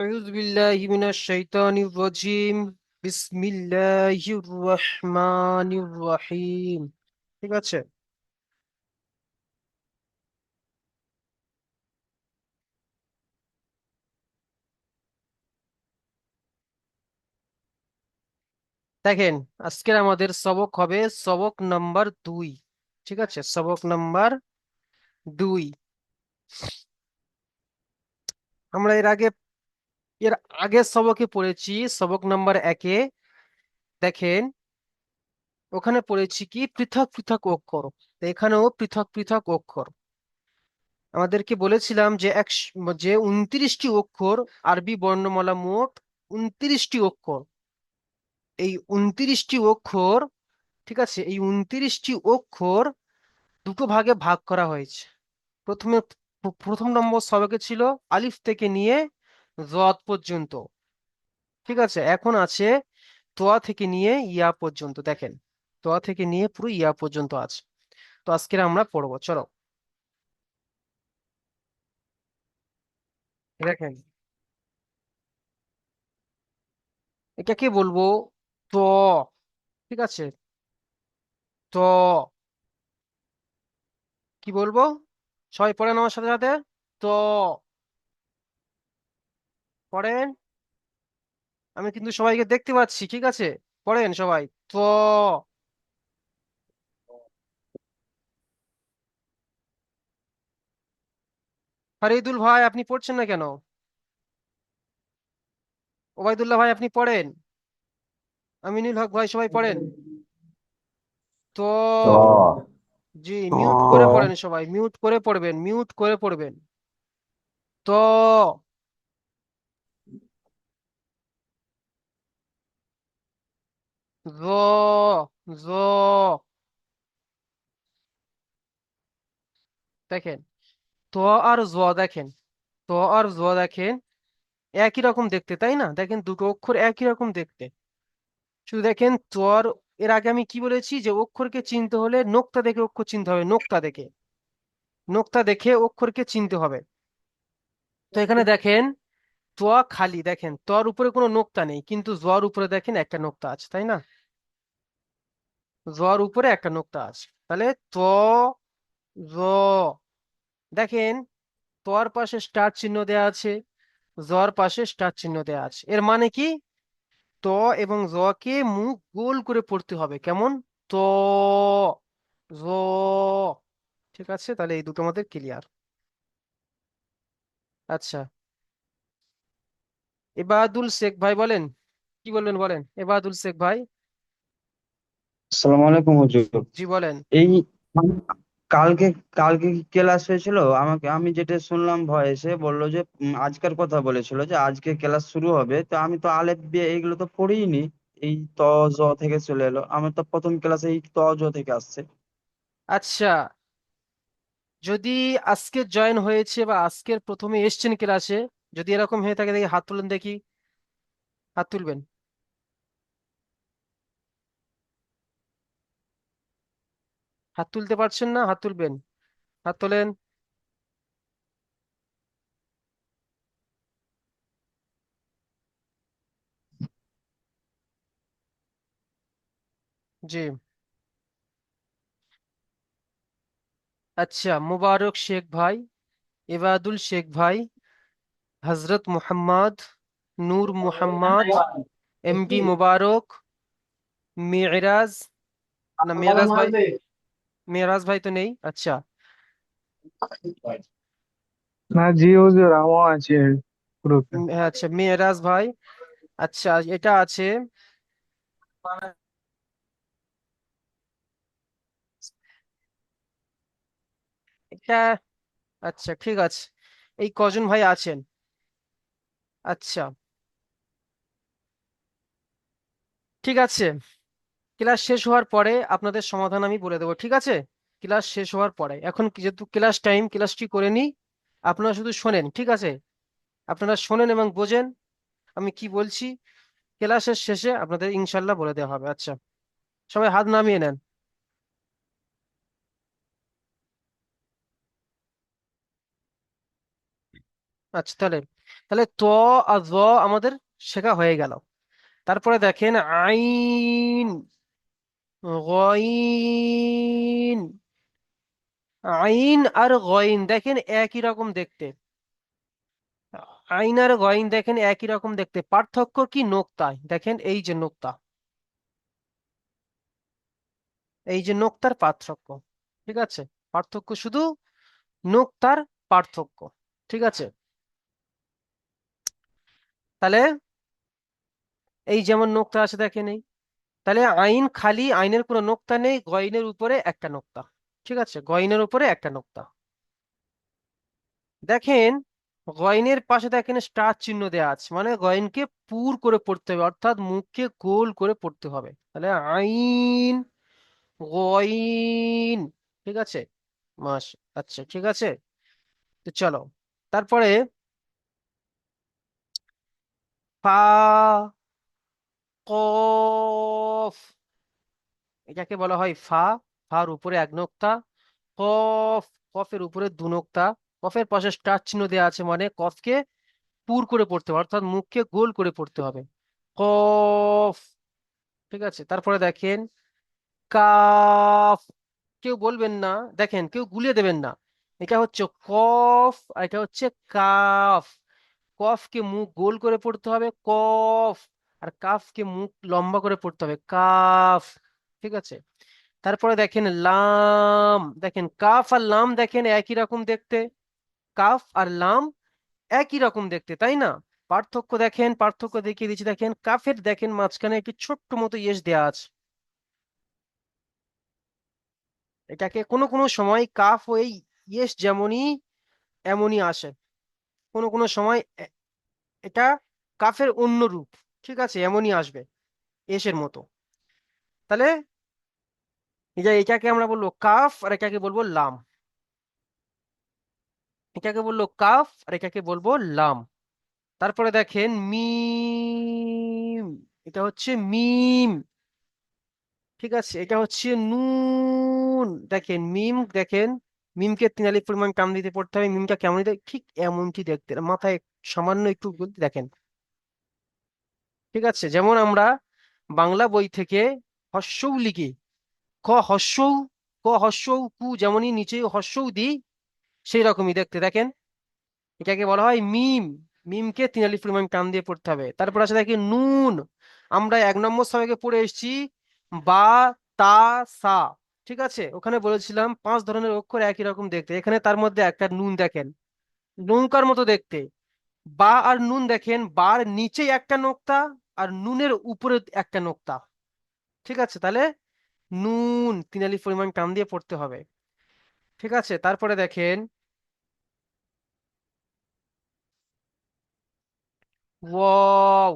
أعوذ بالله من الشيطان الرجيم بسم الله الرحمن الرحيم ঠিক আছে দেখেন আজকের আমাদের সবক হবে সবক নাম্বার দুই ঠিক আছে সবক নাম্বার দুই আমরা এর আগে এর আগের সবকে পড়েছি, সবক নাম্বার একে। দেখেন, ওখানে পড়েছি কি? পৃথক পৃথক অক্ষর। এখানেও পৃথক পৃথক অক্ষর। আমাদেরকে বলেছিলাম যে এক যে উনত্রিশটি অক্ষর আরবি বর্ণমালা মোট উনত্রিশটি অক্ষর। এই উনত্রিশটি অক্ষর, ঠিক আছে, এই উনত্রিশটি অক্ষর দুটো ভাগে ভাগ করা হয়েছে। প্রথমে, প্রথম নম্বর সবকে ছিল আলিফ থেকে নিয়ে জদ পর্যন্ত। ঠিক আছে? এখন আছে তোয়া থেকে নিয়ে ইয়া পর্যন্ত। দেখেন তোয়া থেকে নিয়ে পুরো ইয়া পর্যন্ত আছে। তো আজকে আমরা পড়ব। চলো। দেখেন। এটাকে বলব ত। ঠিক আছে? ত। কি বলব? সবাই পড়েন আমার সাথে সাথে? ত। পড়েন। আমি কিন্তু সবাইকে দেখতে পাচ্ছি ঠিক আছে? পড়েন সবাই। ত। ফারিদুল ভাই আপনি পড়ছেন না কেন? ওবায়দুল্লাহ ভাই আপনি পড়েন? আমিনুল হক ভাই সবাই পড়েন? তো। জি মিউট করে পড়েন সবাই মিউট করে পড়বেন মিউট করে পড়বেন। তো। দেখেন, তো আর জ দেখেন, তো আর জ দেখেন, একই রকম দেখতে, তাই না? দেখেন, দুটো অক্ষর একই রকম দেখতে। শুধু দেখেন তোর এর আগে আমি কি বলেছি যে অক্ষরকে চিনতে হলে নোক্তা দেখে অক্ষর চিনতে হবে, নোক্তা দেখে। নোক্তা দেখে অক্ষরকে চিনতে হবে। তো এখানে দেখেন তোয়া খালি, দেখেন তোর উপরে কোনো নোক্তা নেই, কিন্তু জোয়ার উপরে দেখেন একটা নোক্তা আছে, তাই না? জোয়ার উপরে একটা নোক্তা আছে। তাহলে ত, জ, দেখেন, তোর পাশে স্টার চিহ্ন দেয়া আছে জর পাশে স্টার চিহ্ন দেয়া আছে। এর মানে কি? ত এবং কে মুখ গোল করে পড়তে হবে। কেমন? ত, জ, ঠিক আছে? তাহলে এই দুটো আমাদের ক্লিয়ার আচ্ছা। এবাদুল শেখ ভাই বলেন। কি বলবেন বলেন? এবাদুল শেখ ভাই। আসসালামু আলাইকুম হুজুর। জি বলেন। এই কালকে কালকে কি ক্লাস হয়েছিল? আমাকে আমি যেটা শুনলাম ভয়েসে বলল যে উম, আজকের কথা বলেছিল যে আজকে ক্লাস শুরু হবে। তো আমি তো আলেফ বে এইগুলো তো পড়িনি এই ত জ থেকে চলে এলো। আমার তো প্রথম ক্লাসে এই ত জ থেকে আসছে। আচ্ছা। যদি আজকে জয়েন হয়েছে বা আজকের প্রথমে এসছেন ক্লাসে যদি এরকম হয়ে থাকে দেখি হাত তুলেন দেখি। হাত তুলবেন। হাত তুলতে পারছেন না, হাত তুলবেন। হাত তোলেন। জি। আচ্ছা মুবারক শেখ ভাই, এবাদুল শেখ ভাই। হজরত মোহাম্মদ নূর মোহাম্মদ এমডি মুবারক মেরাজ না মেরাজ ভাই মেরাজ ভাই তো নেই? আচ্ছা। না জি হুজুর আছি গ্রুপে। হ্যাঁ, আচ্ছা মেরাজ ভাই আচ্ছা এটা আছে। এটা আচ্ছা ঠিক আছে। এই কজন ভাই আছেন? আচ্ছা। ঠিক আছে। ক্লাস শেষ হওয়ার পরে আপনাদের সমাধান আমি বলে দেবো, ঠিক আছে? ক্লাস শেষ হওয়ার পরে। এখন যেহেতু ক্লাস টাইম ক্লাসটি করে নিই, আপনারা শুধু শোনেন, ঠিক আছে? আপনারা শোনেন এবং বোঝেন, আমি কি বলছি? ক্লাসের শেষে আপনাদের ইনশাল্লাহ বলে দেওয়া হবে আচ্ছা। সবাই হাত নামিয়ে নেন। আচ্ছা তাহলে তাহলে ত আর জ আমাদের শেখা হয়ে গেল। তারপরে দেখেন, আইন, গইন, আইন আর গইন দেখেন একই রকম দেখতে। আইন আর গইন দেখেন একই রকম দেখতে, পার্থক্য কি নোক্তায় দেখেন এই যে নোক্তা। এই যে নোক্তার পার্থক্য, ঠিক আছে? পার্থক্য শুধু নোক্তার পার্থক্য, ঠিক আছে? তাহলে এই যেমন নোক্তা আছে দেখেন এই তাহলে আইন খালি, আইনের কোনো নোক্তা নেই গইনের উপরে একটা নোক্তা, ঠিক আছে? গয়নের উপরে একটা নোক্তা। দেখেন, গয়নের পাশে দেখেন স্টার চিহ্ন দেওয়া আছে মানে গয়নকে পুর করে পড়তে হবে, অর্থাৎ মুখকে গোল করে পড়তে হবে। তাহলে আইন, গয়ন, ঠিক আছে? মাস আচ্ছা ঠিক আছে? তো চলো, তারপরে কফ, এটাকে বলা হয় ফা, ফার উপরে এক নোক্তা, কফ, কফের উপরে দু নোক্তা, কফের পাশে স্টার চিহ্ন দেওয়া আছে মানে কফকে পুর করে পড়তে হবে, অর্থাৎ মুখকে গোল করে পড়তে হবে। কফ, ঠিক আছে, তারপরে দেখেন, কাফ, কেউ বলবেন না, দেখেন, কেউ গুলিয়ে দেবেন না। এটা হচ্ছে কফ আর এটা হচ্ছে কাফ। কফকে মুখ গোল করে পড়তে হবে, কফ, আর কাফকে মুখ লম্বা করে পড়তে হবে, কাফ, ঠিক আছে? তারপরে দেখেন লাম, দেখেন কাফ আর লাম দেখেন একই রকম দেখতে, কাফ আর লাম একই রকম দেখতে, তাই না? পার্থক্য দেখেন, পার্থক্য দেখিয়ে দিচ্ছি, দেখেন কাফের দেখেন মাঝখানে একটি ছোট্ট মতো ইয়েস দেওয়া আছে। এটাকে কোনো কোনো সময় কাফ ও এই ইয়েস যেমনই, এমনই আসে। কোনো কোনো সময় এটা কাফের অন্য রূপ, ঠিক আছে? এমনই আসবে, এসের মতো। তাহলে এটা এটাকে আমরা বলব কাফ, আর এটাকে বলব লাম। এটাকে বলল কাফ, আর এটাকে বলব লাম। তারপরে দেখেন মিম, এটা হচ্ছে মিম। ঠিক আছে? এটা হচ্ছে নুন। দেখেন মিম, দেখেন মিমকে তিন আলিফ পরিমাণ টান দিতে পড়তে হবে মিমটা কেমন ঠিক এমনটি দেখতে। মাথায় সামান্য একটু দেখেন। ঠিক আছে, যেমন আমরা বাংলা বই থেকে হস্যও লিখি। ক হস্যৌ ক হস্যৌ কু যেমনই নিচে হস্যৌ দিই সেই রকমই দেখতে। দেখেন, এটাকে বলা হয় মিম। মিমকে তিন আলিফ পরিমাণ টান দিয়ে পড়তে হবে। তারপর আছে দেখি নুন। আমরা এক নম্বর সবাইকে পড়ে এসেছি, বা, তা, সা। ঠিক আছে? ওখানে বলেছিলাম পাঁচ ধরনের অক্ষর একই রকম দেখতে। এখানে তার মধ্যে একটা নুন দেখেন। নৌকার মতো দেখতে। বা আর নুন দেখেন, বার নিচে একটা নোক্তা আর নুনের উপরে একটা নোক্তা। ঠিক আছে? তাহলে নুন তিন আলিফ পরিমাণ টান দিয়ে পড়তে হবে। ঠিক আছে? তারপরে দেখেন, ওয়াও!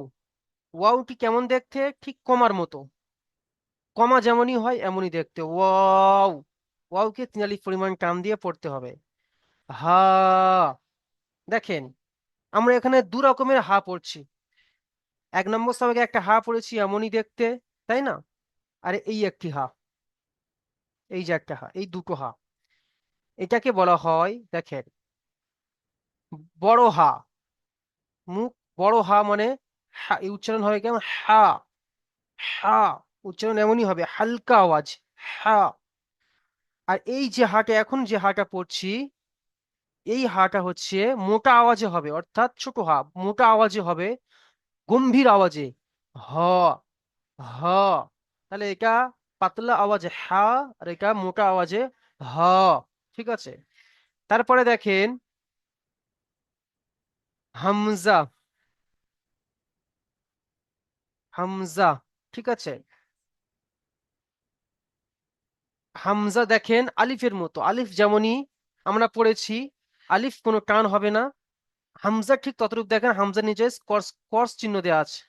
ওয়াওটি কেমন দেখতে? ঠিক কমার মতো। কমা যেমনই হয়, এমনই দেখতে। ওয়াও! ওয়াওকে তিন আলিফ পরিমাণ টান দিয়ে পড়তে হবে। হা! দেখেন, আমরা এখানে দু রকমের হা পড়ছি। এক নম্বর সবাইকে একটা হা পড়েছি, এমনই দেখতে, তাই না? আর এই একটি হা। এই যে একটা হা, এই দুটো হা। এটাকে বলা হয়, দেখেন, বড় হা। মুখ বড় হা মানে হা, এই উচ্চারণ হবে কেমন? হা। হা। উচ্চারণ এমনই হবে, হালকা আওয়াজ, হা। আর এই যে হাটা, এখন যে হাটা পড়ছি, এই হাটা হচ্ছে মোটা আওয়াজে হবে, অর্থাৎ ছোট হা, মোটা আওয়াজে হবে, গম্ভীর আওয়াজে, হ হ। তাহলে এটা পাতলা আওয়াজে হা, আর এটা মোটা আওয়াজে হ, ঠিক আছে? তারপরে দেখেন, হামজা হামজা, ঠিক আছে? হামজা দেখেন আলিফের মতো। আলিফ যেমনই আমরা পড়েছি, আলিফ কোনো টান হবে না। হামজা ঠিক ততরূপ দেখেন, হামজা নিচে কস চিহ্ন দেওয়া আছে।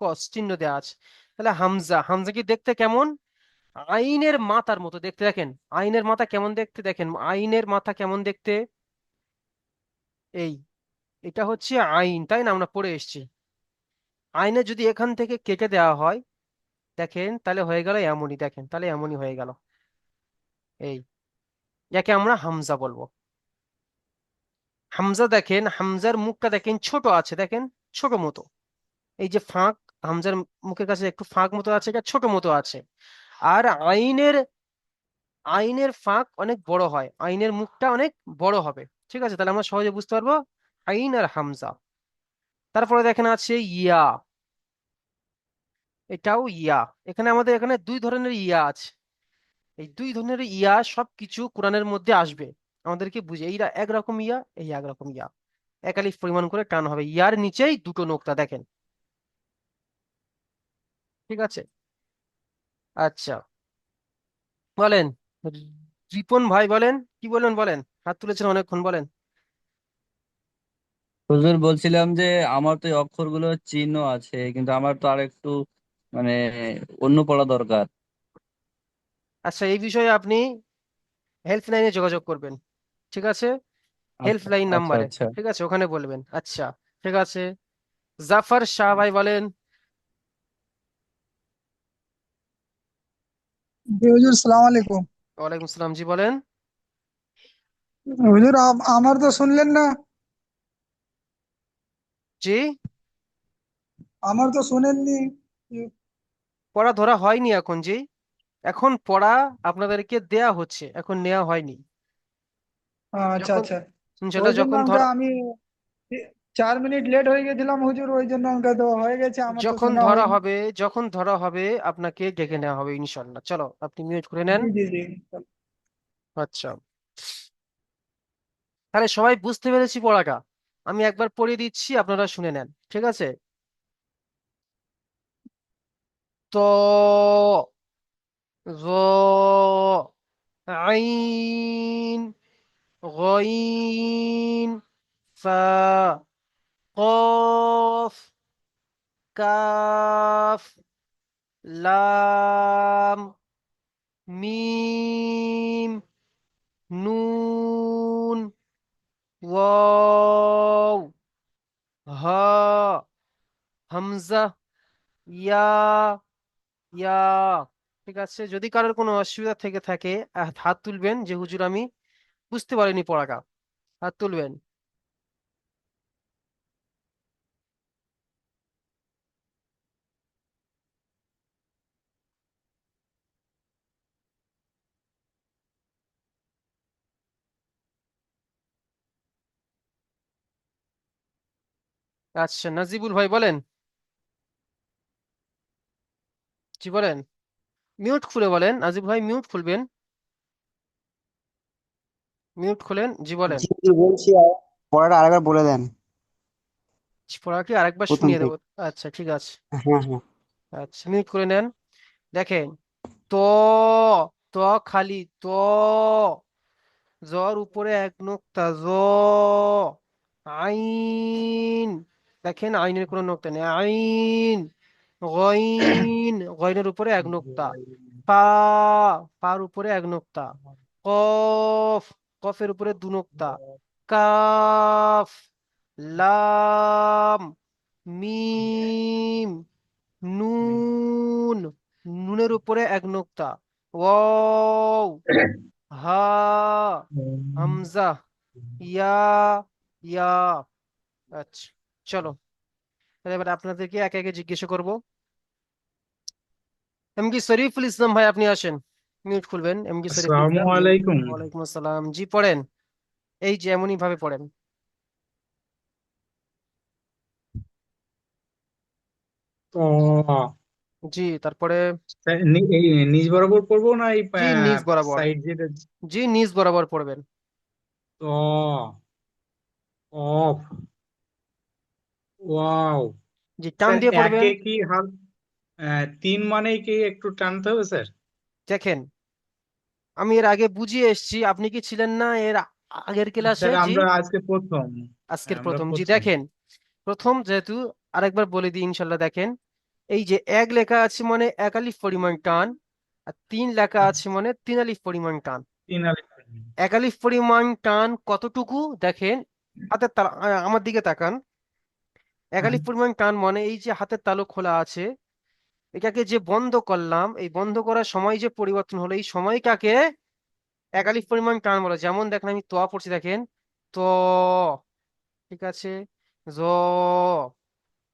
কস চিহ্ন দেওয়া আছে। তাহলে হামজা হামজা কি দেখতে কেমন? আইনের মাথার মতো দেখতে দেখেন। আইনের মাথা কেমন দেখতে দেখেন? আইনের মাথা কেমন দেখতে? এই, এটা হচ্ছে আইন, তাই না? আমরা পড়ে এসেছি। আইনে যদি এখান থেকে কেটে দেওয়া হয়, দেখেন, তাহলে হয়ে গেল এমনই, দেখেন, তাহলে এমনই হয়ে গেল। এই যাকে আমরা হামজা বলব। হামজা দেখেন, হামজার মুখটা দেখেন ছোট আছে, দেখেন ছোট মতো। এই যে ফাঁক, হামজার মুখের কাছে একটু ফাঁক মতো আছে, এটা ছোট মতো আছে। আর আইনের আইনের ফাঁক অনেক বড় হয়, আইনের মুখটা অনেক বড় হবে। ঠিক আছে, তাহলে আমরা সহজে বুঝতে পারব, আইন আর হামজা। তারপরে দেখেন আছে ইয়া। এটাও ইয়া। এখানে আমাদের এখানে দুই ধরনের ইয়া আছে। এই দুই ধরনের ইয়া সবকিছু কোরআনের মধ্যে আসবে। আমাদেরকে বুঝে এইটা একরকম ইয়া, এই একরকম ইয়া। এক পরিমাণ করে টান হবে। ইয়ার নিচেই দুটো নোক্তা, দেখেন। ঠিক আছে? আচ্ছা। বলেন। রিপন ভাই, বলেন। কি বলেন বলেন? হাত তুলেছেন অনেকক্ষণ, বলেন। হুজুর, বলছিলাম যে আমার তো এই অক্ষরগুলো চিহ্ন আছে, কিন্তু আমার তো আর একটু মানে অন্য পড়া দরকার। আচ্ছা এই বিষয়ে আপনি হেল্পলাইনে যোগাযোগ করবেন ঠিক আছে? আচ্ছা হেল্পলাইন আচ্ছা নাম্বারে আচ্ছা। ঠিক আছে? ওখানে বলবেন আচ্ছা ঠিক আছে। জাফর শাহ ভাই বলেন। জি হুজুর সালাম আলাইকুম। ওয়ালাইকুম আসসালাম জি বলেন। হুজুর আমার তো শুনলেন না। জি? আমার তো শুনেননি। পড়া ধরা হয়নি এখন জি? এখন পড়া আপনাদেরকে দেয়া হচ্ছে এখন নেওয়া হয়নি। আচ্ছা আচ্ছা। যখন ধরা আমি চার মিনিট লেট হয়ে গেছিলাম হুজুর ওই জন্য তো হয়ে গেছে আমার যখন ধরা হবে যখন ধরা হবে আপনাকে ডেকে নেওয়া হবে ইনশাল্লাহ চলো আপনি মিউট করে নেন। জি জি জি আচ্ছা। তাহলে সবাই বুঝতে পেরেছি পড়াটা। আমি একবার পড়িয়ে দিচ্ছি আপনারা শুনে নেন ঠিক আছে? তো জ আইন গইন ফা কফ কাফ লাম মিম নুন ওয়াও হা হামজা ইয়া ইয়া ঠিক আছে? যদি কারোর কোনো অসুবিধা থেকে থাকে হাত তুলবেন যে, হুজুর, আমি বুঝতে পারিনি পড়াটা। হাত তুলবেন। আচ্ছা নাজিবুল ভাই, বলেন। জি, বলেন। মিউট খুলে বলেন। নাজিব ভাই মিউট খুলবেন? মিউট খুলেন জি বলেন। জি বলছি পড়াটা আরেকবার বলে দেন। পড়াটি আরেকবার প্রথম শুনিয়ে থেকে। আচ্ছা ঠিক আছে। হ্যাঁ হ্যাঁ। আচ্ছা মিউট করে নেন। দেখেন ত ত খালি ত জর উপরে এক নোক্তা জ আইন। দেখেন আইনের কোনো নোক্তা নেই। আইন। গইন, গইনের উপরে এক নোক্তা। পা, পার উপরে এক নোক্তা। কফ, কফের উপরে দু নোক্তা। কাফ, লাম, মিম, নুন। নুনের উপরে এক নোক্তা। ওয়াও, হা, হামজা, ইয়া ইয়া। আচ্ছা চলো। তাহলে এবার আপনাদেরকে একে একে জিজ্ঞাসা করব। এম কি শরীফুল ইসলাম ভাই আপনি আসেন। মিউট খুলবেন। এম কি শরীফুল আসসালামু ইসলাম আলাইকুম। ওয়ালাইকুম আসসালাম। জি পড়েন। এই যে এমনই ভাবে পড়েন। তো জি তারপরে নি- এই নিচ বরাবর পড়ব না এই জি নিচ বরাবর। সাইড যেটা জি নিচ বরাবর পড়বেন। তো অফ। ওয়াও জি টান দিয়ে পড়বেন একে কি হাল তিন মানে কি একটু টানতে হবে স্যার? দেখেন আমি এর আগে বুঝিয়ে এসেছি আপনি কি ছিলেন না এর আগের ক্লাসে? জি। আমরা আজকে প্রথম। আজকের আমরা প্রথম। জি প্রথম। দেখেন প্রথম যেহেতু আরেকবার বলে দিই ইনশাল্লাহ দেখেন এই যে এক লেখা আছে মানে এক আলিফ পরিমাণ টান আর তিন লেখা আছে মানে তিন আলিফ পরিমাণ টান। তিন আলিফ এক আলিফ পরিমাণ টান কতটুকু? দেখেন হাতের আমার দিকে তাকান। এক আলিফ পরিমাণ টান মানে এই যে হাতের তালু খোলা আছে এটাকে যে বন্ধ করলাম এই বন্ধ করার সময় যে পরিবর্তন হলো এই সময়টাকে এক আলিফ পরিমাণ টান বলে যেমন দেখেন আমি তোয়া পড়ছি দেখেন ত ঠিক আছে জ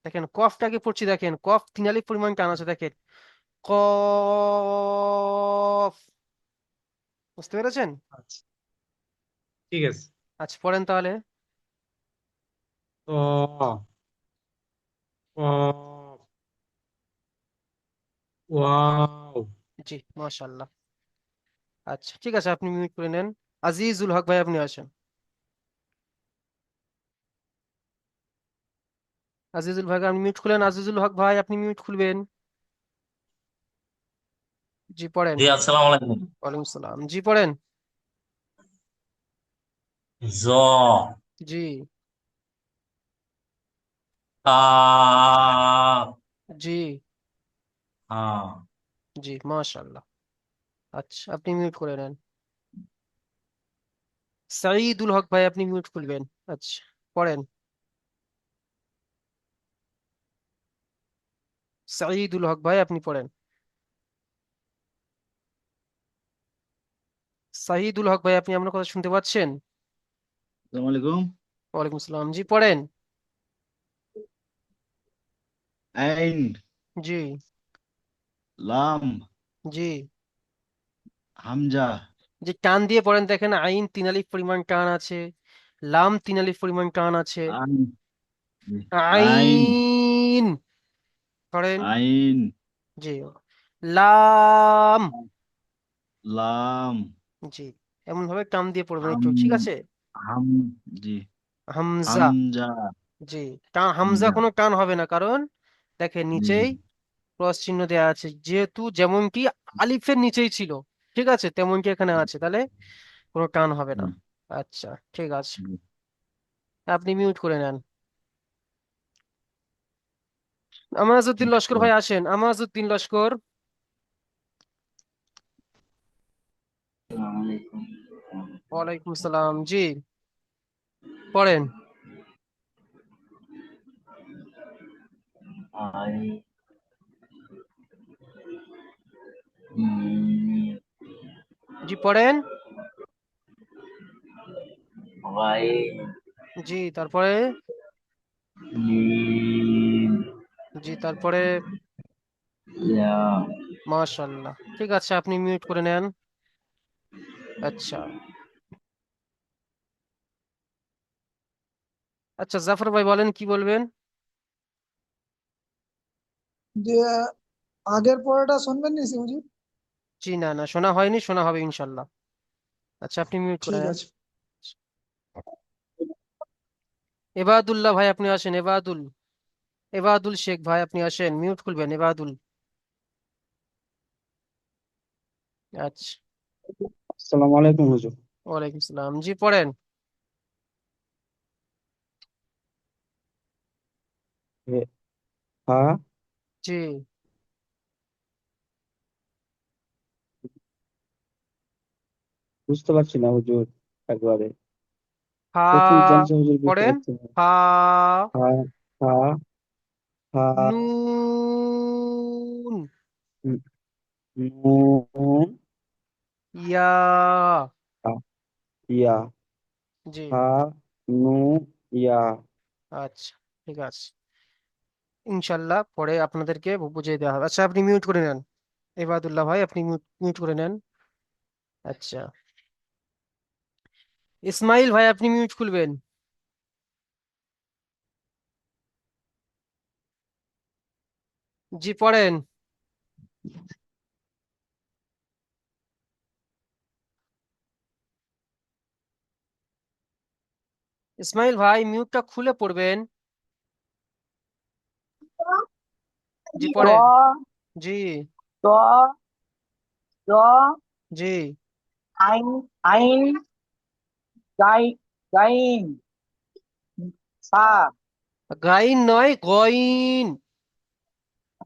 দেখেন কফটাকে পড়ছি দেখেন কফ তিন আলিফ পরিমাণ টান আছে দেখেন কফ বুঝতে পেরেছেন? আচ্ছা ঠিক আছে। আচ্ছা পড়েন তাহলে। ত ওয়াও। জি মাশাল্লাহ আচ্ছা ঠিক আছে আপনি মিউট করে নেন। আজিজুল হক ভাই আপনি আসেন। আজিজুল ভাই আপনি মিউট খুলেন। আজিজুল হক ভাই আপনি মিউট খুলবেন। জি পড়েন। জি আসসালামু আলাইকুম। ওয়ালাইকুম সালাম। জি পড়েন। জ। জি। জি। হ্যাঁ জি মাশাল্লাহ আচ্ছা আপনি মিউট করে নেন। সাঈদুল হক ভাই আপনি মিউট খুলবেন। আচ্ছা পড়েন। সাঈদুল হক ভাই আপনি পড়েন। সাঈদুল হক ভাই আপনি আমার কথা শুনতে পাচ্ছেন? আসসালামু আলাইকুম। ওয়ালাইকুম আসসালাম। জি পড়েন। আইন জি লাম জি হামজা যে টান দিয়ে পড়েন দেখেন আইন তিন আলিফ পরিমাণ টান আছে লাম তিন আলিফ পরিমাণ টান আছে। আইন। আইন। আইন পড়েন। আইন। জি। লাম। লাম। জি। এমন ভাবে টান দিয়ে পড়বেন একটু ঠিক আছে? হাম জি। হামজা। হামজা। জি। টান হামজা হামজা। কোনো টান হবে না কারণ দেখেন নিচেই ক্রস চিহ্ন দেওয়া আছে। যেহেতু যেমনটি আলিফের নিচেই ছিল ঠিক আছে? তেমনটি এখানে আছে? তাহলে কোনো টান হবে না। আচ্ছা ঠিক আছে। আপনি মিউট করে নেন। আমাজউদ্দিন লস্কর ভাই আসেন। আমাজউদ্দিন লস্কর। ওয়ালাইকুম আসসালাম। জি পড়েন। উম, জি পড়েন গাই জি তারপরে? জি তারপরে? ইয়া মাশাল্লাহ ঠিক আছে আপনি মিউট করে নেন। আচ্ছা। আচ্ছা জাফর ভাই বলেন কি বলবেন? যে আগের পড়াটা শুনবেন নি হুজুর জি না না শোনা হয়নি শোনা হবে ইনশাল্লাহ। আচ্ছা আপনি মিউট করে ঠিক নেন আছে। এবাদুল্লাহ ভাই আপনি আসেন এবাদুল। এবাদুল শেখ ভাই আপনি আসেন মিউট খুলবেন এবাদুল। আচ্ছা। আসসালামু আলাইকুম হুজুর। ওয়ালাইকুম সালাম। জি পড়েন। এ- হ্যাঁ জি। বুঝতে পারছি না হুজুর একবারে। হা জানছে হুজুর বুঝতে পড়েন পারছি না। হা হ্যাঁ হ্যাঁ হ্যাঁ নুন। নুন। ইয়া। ইয়া। জি। হ্যাঁ নু ইয়া। আচ্ছা ঠিক আছে। ইনশাল্লাহ পরে আপনাদেরকে বুঝিয়ে দেওয়া হবে। আচ্ছা আপনি মিউট করে নেন। এবাদুল্লাহ ভাই, আপনি মিউট করে নেন। আচ্ছা। ইসমাইল ভাই, আপনি মিউট খুলবেন। জি, পড়েন। ইসমাইল ভাই মিউটটা খুলে পড়বেন। জি ত পড়েন। জি। ত ত জি। আইন আইন গাই গাইন সা। গাইন নয় গইন।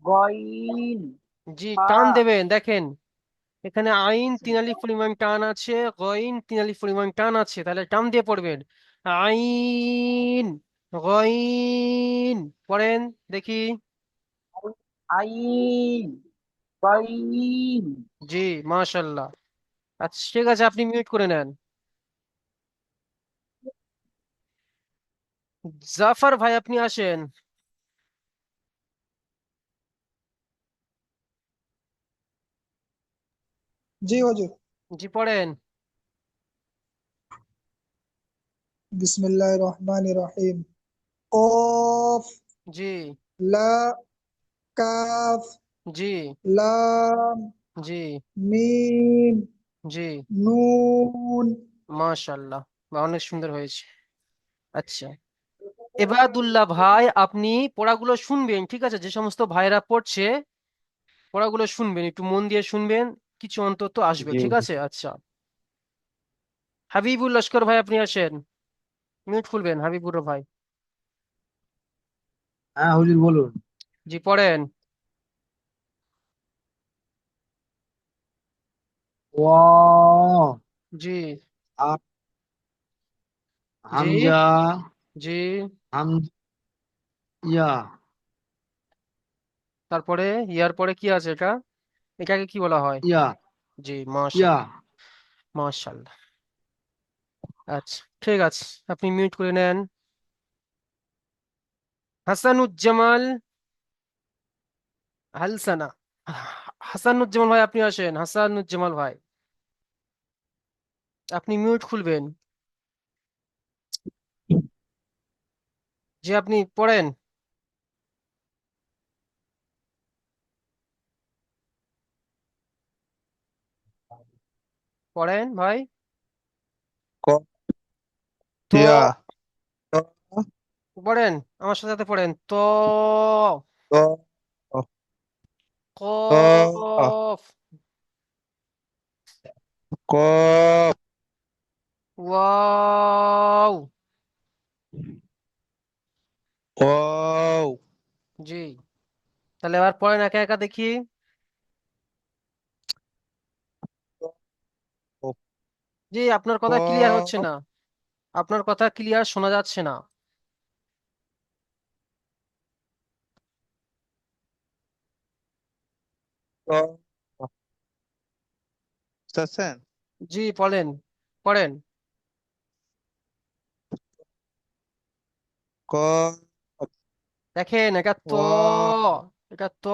গইন জি টান দেবেন দেখেন। এখানে আইন তিন আলিফ পরিমাণ টান আছে গইন তিন আলিফ পরিমাণ টান আছে তাহলে টান দিয়ে পড়বেন। আইন গইন পড়েন দেখি। আইন গইন জি মাশাল্লাহ আচ্ছা ঠিক আছে আপনি মিউট করে নেন। জাফর ভাই আপনি আসেন। জি হুজুর। জি পড়েন। বিসমিল্লাহির রহমানির রহিম। কফ জি। লা কাফ জি। লাম জি। মিম জি। নুন। মাশাল্লাহ অনেক সুন্দর হয়েছে। আচ্ছা। এবাদুল্লাহ ভাই আপনি পড়াগুলো শুনবেন ঠিক আছে? যে সমস্ত ভাইরা পড়ছে পড়াগুলো শুনবেন একটু মন দিয়ে শুনবেন কিছু অন্তত আসবে ঠিক আছে? আচ্ছা। হাবিবুল লস্কর ভাই আপনি আসেন। মিউট খুলবেন হাবিবুর ভাই। হ্যাঁ হুজুর বলুন। জি পড়েন। জি। আ- জি। হামজা। জি। হাম ইয়া। তারপরে ইয়ার পরে কি আছে এটা? এটাকে কি বলা হয়? ইয়া। জি ইয়া। মাশাল্লাহ আচ্ছা ঠিক আছে আপনি মিউট করে নেন। হাসানুজ্জামাল হালসানা। হাসানুজ্জামাল ভাই আপনি আসেন। হাসানুজ্জামাল ভাই আপনি মিউট খুলবেন। যে আপনি পড়েন। পড়েন ভাই। তো? পড়েন আমার সাথে সাথে পড়েন। তো? কফ কফ ওয়াও ওয়াও জি তাহলে এবার পড়েন একা একা দেখি। জি আপনার কথা ক্লিয়ার হচ্ছে না। আপনার কথা ক্লিয়ার শোনা যাচ্ছে না। কফ জি পড়েন পড়েন। কফ দেখেন এটা তো এটা তো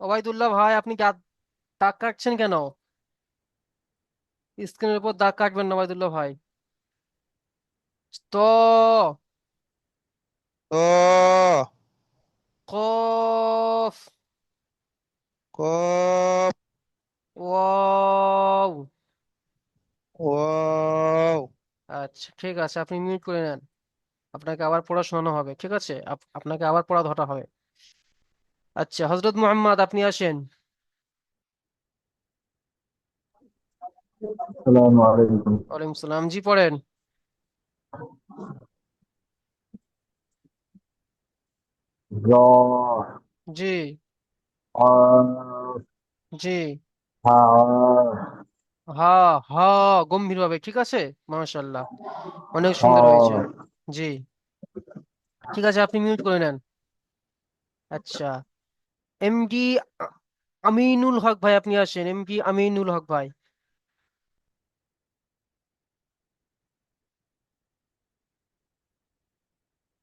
ওবায়দুল্লাহ ভাই আপনি দাগ কাটছেন কেন? স্ক্রিনের উপর দাগ কাটবেন না ওবায়দুল্লাহ ভাই। তো। ত। কফ। কফ ওয়াও ওয়াও আচ্ছা ঠিক আছে আপনি মিউট করে নেন। আপনাকে আবার পড়া শোনানো হবে ঠিক আছে? আপ- আপনাকে আবার পড়া ধরা হবে। আচ্ছা হজরত মুহাম্মদ আপনি আসেন। আসসালামু আলাইকুম। ওয়ালাইকুম সালাম জি পড়েন। জি। আর জি। হা হা হা গম্ভীর ভাবে ঠিক আছে? মাশাআল্লাহ। অনেক সুন্দর হয়েছে। জি। ঠিক আছে আপনি মিউট করে নেন। আচ্ছা। এমডি আমিনুল হক ভাই আপনি আসেন। এমডি আমিনুল হক ভাই।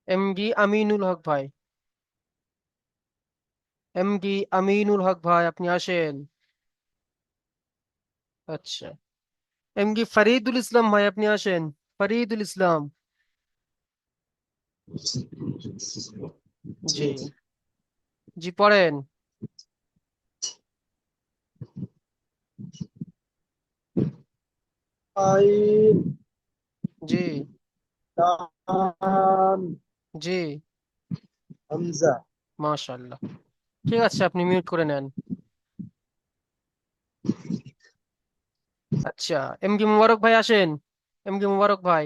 এমডি আমিনুল হক ভাই। এমডি আমিনুল হক ভাই আপনি আসেন। আচ্ছা। এমডি ফরিদুল ইসলাম ভাই আপনি আসেন। ফরিদুল ইসলাম। জি। জি পড়েন। জি। জি। হামজা। মাশাআল্লাহ। ঠিক আছে আপনি মিউট করে নেন। আচ্ছা এম এমডি মুবারক ভাই আসেন। এমডি মুবারক ভাই।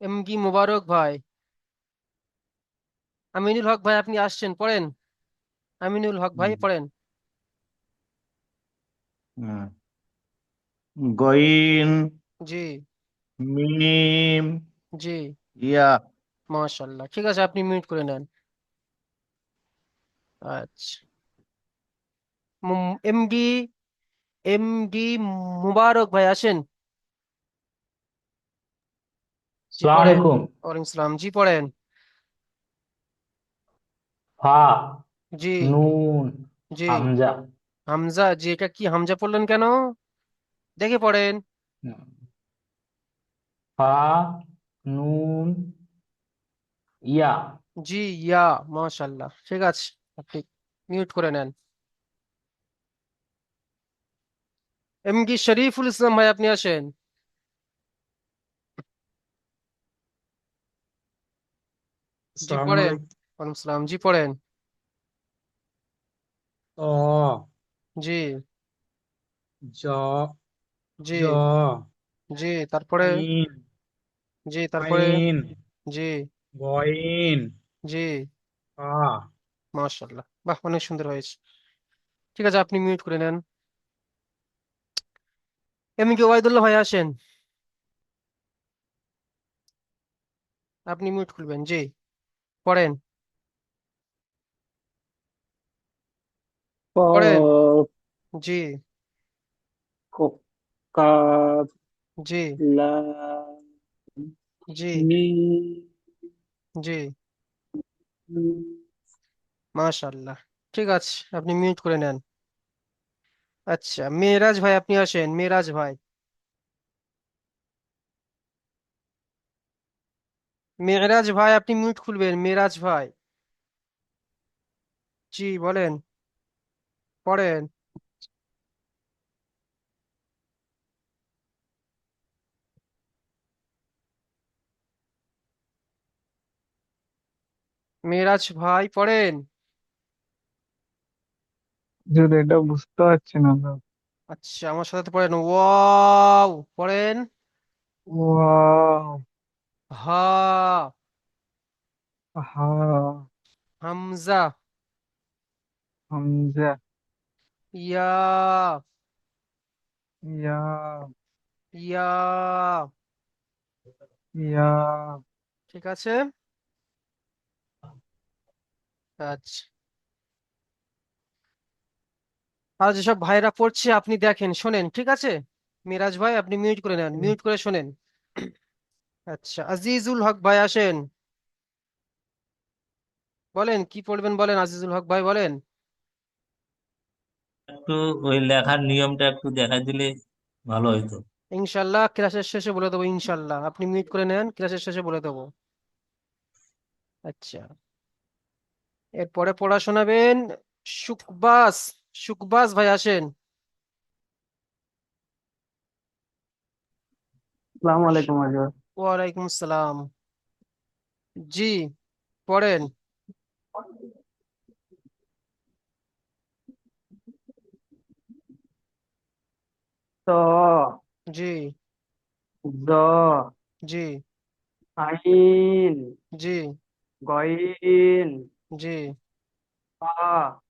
এম এমডি মুবারক ভাই। আমিনুল হক ভাই আপনি আসছেন পড়েন। আমিনুল হক ভাই পড়েন। হ্যাঁ। গইন জি। মিম জি। ইয়া মাশাআল্লাহ। ঠিক আছে আপনি মিউট করে নেন। আচ্ছা। এমডি এমডি মুবারক ভাই আসেন। জি সালাম আলাইকুম। ওয়ালাইকুম সালাম। জি পড়েন। ফা জি। নুন জি। হামজা। হামজা জি এটা কি হামজা পড়লেন কেন? দেখে পড়েন। ফা নুন ইয়া। জি ইয়া মাশাল্লাহ। ঠিক আছে আপনি মিউট করে নেন। এম কি শরীফুল ইসলাম ভাই আপনি আসেন। জি পড়েন। আলাইকুম। ওয়ালাইকুম সালাম। জি পড়েন। ত জি। জ। জি। জ। জি তারপরে? জি তারপরে? আইন। জি। গইন জি। ফা মাশাল্লাহ বাহ অনেক সুন্দর হয়েছে। ঠিক আছে আপনি মিউট করে নেন। এমনি কি ওয়াইদুল্লাহ ভাই আসেন। আপনি মিউট খুলবেন জি। পড়েন। পড়েন। জি। জি। জি। জি। মাশাল্লাহ। ঠিক আছে, আপনি মিউট করে নেন। আচ্ছা মেরাজ ভাই আপনি আসেন মেরাজ ভাই। মেরাজ ভাই, আপনি মিউট খুলবেন মেরাজ ভাই। জি, বলেন। পড়েন। মেরাজ ভাই পড়েন? হুজুর এটা বুঝতে পারছি না তো। আচ্ছা আমার সাথে পড়েন। ওয়াও পড়েন। ওয়াও। হা। হা। হামজা। হামজা। ইয়া। ইয়া। ইয়া। ইয়া। ঠিক আছে? আচ্ছা। আর যেসব ভাইরা পড়ছে আপনি দেখেন শোনেন ঠিক আছে? মিরাজ ভাই আপনি মিউট করে নেন মিউট করে শোনেন। আচ্ছা আজিজুল হক ভাই আসেন। বলেন কি পড়বেন বলেন আজিজুল হক ভাই বলেন। একটু ওই লেখার নিয়মটা একটু দেখাই দিলে ভালো হইতো। ইনশাল্লাহ ক্লাসের শেষে বলে দেবো ইনশাল্লাহ। আপনি মিউট করে নেন ক্লাসের শেষে বলে দেবো। আচ্ছা। এরপরে পড়া শোনাবেন শুকবাস শুকবাস ভাই আসেন। আসসালামু আলাইকুম ওয়ালাইকুম আসসালাম। জি পড়েন। তো জি। জ। জি। আইন। জি। গইন। জি ফা